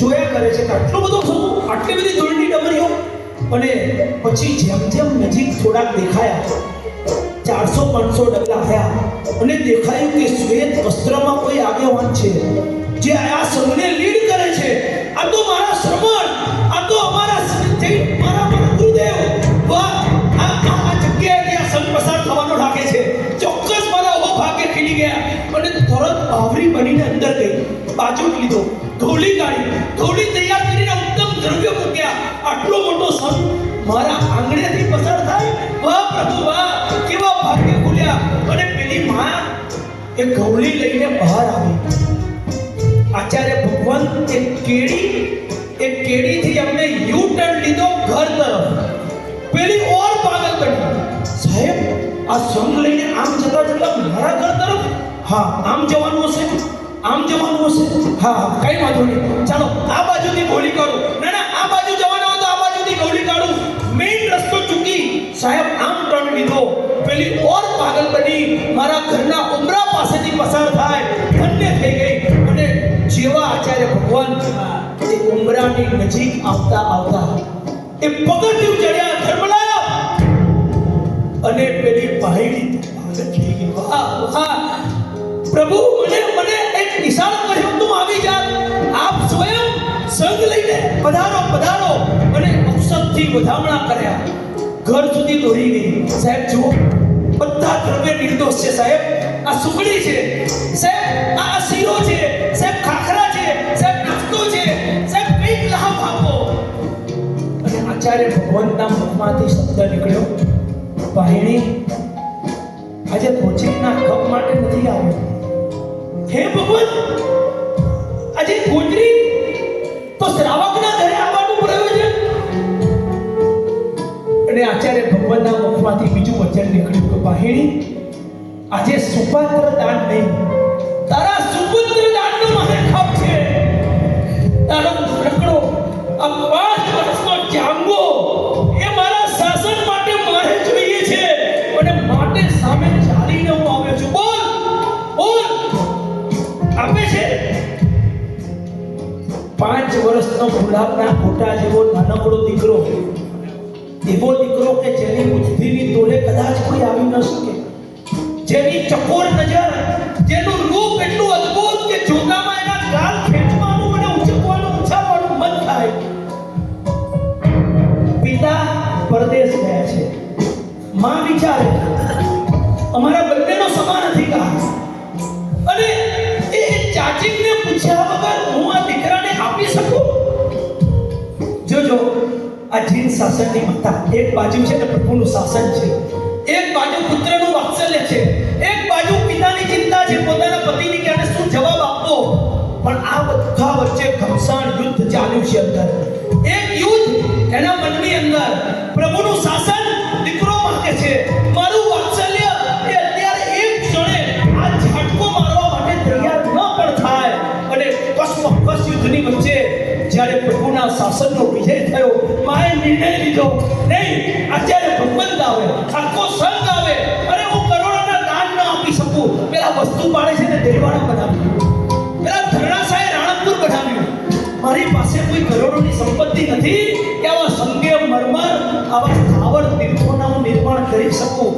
જોયા કરે છે કે આટલો બધો શું આટલી બધી ધૂળની ડમરીઓ. અને પછી જેમ જેમ નજીક થોડાક દેખાયા, ચારસો પાંચસો ડગલા થયા. અને દેખાયું કે શ્વેત વસ્ત્રમાં કોઈ આગેવાન છે, જે આ સંઘને લીડ કરે છે. આ તો મારા શ્રમણ, આ તો અમારા મારા મારા ગુરુદેવ. આ આ જગ્યાએ આ સંઘ પસાર થવાનો લાગે છે. ચોક્કસ મારા ઊભો ભાગે ખીલી ગયા. અને તરત બાવરી બનીને બાજુ લીધો. ઢોલી કાઢી ઢોલી તૈયાર કરીને ઉત્તમ દ્રવ્ય મૂક્યા. આટલો મોટો સંત મારા આંગણેથી પસાર થાય? વાહ પ્રભુ, વાહ. કેવા ભાગ્ય ખુલ્યા. અને પેલી માં એ ગૌલી લઈને બહાર આવી. આચાર્ય ભગવાન એ કેડી એ કેડીથી અમને યુ ટર્ન લીધો ઘર તરફ. પેલી ઓર પાગલ કરી સાહેબ, આ સંગ લઈને આમ જતા જતા મારા ઘર તરફ? હા, આમ જવાનું હશે આમ જવાનું હશે? હા હા, કઈ વાંધો નહીં. ચાલો, આ બાજુથી ગોળી કાઢો. ના ના, આ બાજુ જવાના હોય તો આ બાજુથી ગોળી કાઢું. મેઇન રસ્તો ચૂકી. સાહેબ, આમ ટર્ન લીધો પેલી ઓર પાગલ બની મારા ઘરના ઉમરા પાસેથી પસાર થાય. ધન્ય થઈ ગઈ. અને જેવા આચાર્ય ભગવાન એ ઉમરાની નજીક આવતા આવતા એ પગથિયું ચડ્યા ધર્મલા અને પેલી ભાઈની પાગલ થઈ ગઈ. વાહ વાહ. પ્રભુ, મને પધારો પધારો. અને અક્ષરથી વધામણા કર્યા. ઘર સુધી દોરી ગઈ. સાહેબ, જુઓ. બધા દ્રવ્ય નિર્દોષ છે, સાહેબ. આ સુખડી છે. સાહેબ, આ શીરો છે. સાહેબ, ખાખરા છે. સાહેબ નાસ્તો છે. સાહેબ, કંઈક લાભ આપો. અને આચાર્ય ભગવાનના મુખમાંથી શબ્દ નીકળ્યો. વાહિણી આજે ભોજનના કપ માટે નથી આવ્યો. હે ભગવાન ભગવાનના બીજું વચન નીકળ્યું. કે વાહિણી આજે સુપાત્ર દાન નહીં. તારા સુપુત્ર દાનનો મને ખપ છે. તારો રકડો આ વર્ષનો જાંગો એ મારા શાસન માટે મારે જોઈએ છે. અને માટે સામે ચાલીને હું આવ્યો છું. બોલ બોલ. આપે છે? પાંચ વર્ષનો ગુલાબના ફોટા જેવો નાનકડો દીકરો. એવો કે જેની બુદ્ધિની તોલે કદાચ કોઈ આવી ન શકે. જેની ચકોર નજર, જેનું રૂપ એટલું અદ્ભુત કે જોતામાં એના ગાલ ખેંચવાનું અને ઉચકવાનું ઉછાળવાનું મન થાય. પિતા પરદેશ ગયા છે. માં વિચારે, અમારા બંનેનો સમાન અધિકાર. અને એ ચાચીને પૂછ્યા વગર હું આ દીકરાને આપી શકું? જોજો આ જીન શાસનની મત્તા એક બાજુ છે ને પ્રભુનું શાસન છે. એક બાજુ પુત્રનું વાત્સલ્ય છે. એક બાજુ પિતાની ચિંતા છે. પોતાના પતિની કે આને શું જવાબ આપવો? પણ આ બધા વચ્ચે ઘમસાણ યુદ્ધ ચાલ્યું છે અંદર. એક યુદ્ધ એના મનની અંદર. પ્રભુનું શાસન દીકરો માંગે છે. મારું વાત્સલ્ય એ અત્યારે એક ક્ષણે આ ઝાટકો મારવા માટે તૈયાર ન પણ થાય. અને કસમકસ યુદ્ધની વચ્ચે જ્યારે પ્રભુના શાસનનો વિજય થયો, માએ નિર્ણય લીધો, નહીં, અત્યારે ભગવંત આવે, આખો સંઘ આવે, અને હું કરોડોના દાન ન આપી શકું. પેલા વસ્તુ પાડે છે ને, દેવાળા બનાવ્યું પેલા ધરણાશાએ રાણકપુર બનાવ્યું. મારી પાસે કોઈ કરોડોની સંપત્તિ નથી, કે આવા સંગે મરમર, આવા સ્થાવર તીર્થોના હું નિર્માણ કરી શકું.